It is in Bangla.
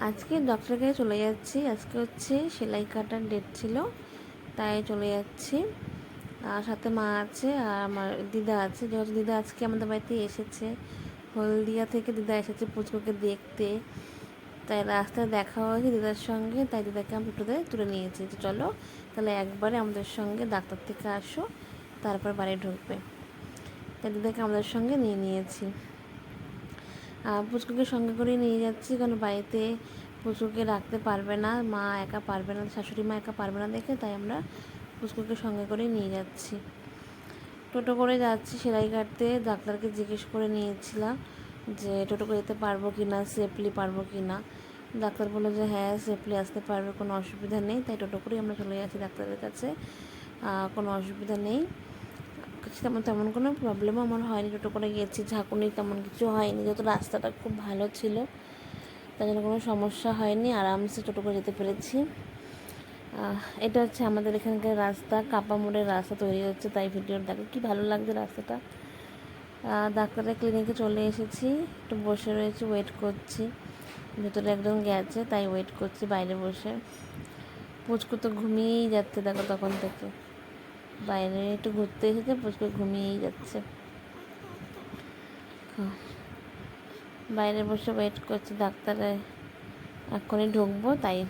আজকে ডক্টরের কাছে চলে যাচ্ছি। আজকে হচ্ছে সেলাই কাটার ডেট ছিল, তাই চলে যাচ্ছি। আর সাথে মা আছে আর আমার দিদা আছে। যেহেতু দিদা আজকে আমাদের বাড়িতে এসেছে, হলদিয়া থেকে দিদা এসেছে পুচকুকে দেখতে। তাই রাস্তায় দেখা হয়েছে দিদার সঙ্গে, তাই দিদাকে আমি টোটোতে তুলে নিয়েছি। যে চলো, তাহলে একবারে আমাদের সঙ্গে ডাক্তার থেকে আসো, তারপর বাড়ি ঢুকবে। তাই দিদাকে আমাদের সঙ্গে নিয়ে নিয়েছি। পুচকুকে সঙ্গে করে নিয়ে যাচ্ছি, কারণ বাড়িতে পুচকুকে রাখতে পারবে না, মা একা পারবে না, শাশুড়ি মা একা পারবে না দেখে তাই আমরা পুচকুকে সঙ্গে করে নিয়ে যাচ্ছি। টোটো করে যাচ্ছি, সেলাই কাটতে, ডাক্তারকে জিজ্ঞেস করে নিয়েছিলাম যে টোটো করে যেতে পারব কি না সেফলি পারব কি না ডাক্তার বলল যে হ্যাঁ সেফলি আসতে পারবে, কোনো অসুবিধা নেই, তাই টোটো করেই আমরা চলে যাচ্ছি ডাক্তারের কাছে। কোনো অসুবিধা নেই। কিছু তেমন তেমন কোনো প্রবলেমও আমার হয়নি। টোটো করে গিয়েছি, ঝাঁকুনি তেমন কিছু হয়নি, যেহেতু রাস্তাটা খুব ভালো ছিল তাই জন্য কোনো সমস্যা হয়নি। আরামসে টোটো করে যেতে পেরেছি। এটা হচ্ছে আমাদের এখানকার রাস্তা, কাপা মোড়ের রাস্তা তৈরি হচ্ছে। তাই ভিডিও দেখো, কি ভালো লাগছে রাস্তাটা। ডাক্তারের ক্লিনিকে চলে এসেছি, একটু বসে রয়েছি ওয়েট করছি। ভেতরে একজন গেছে, তাই ওয়েট করছি বাইরে বসে। পুচকু তো ঘুমিয়েই যাচ্ছে দেখো তখন থেকে। বাইরে একটু ঘুরতে এসেছে, পুষ্প ঘুমিয়েই যাচ্ছে হ্যাঁ। বাইরে বসে ওয়েট করছে, ডাক্তারে এক্ষুনি ঢুকবো, তাই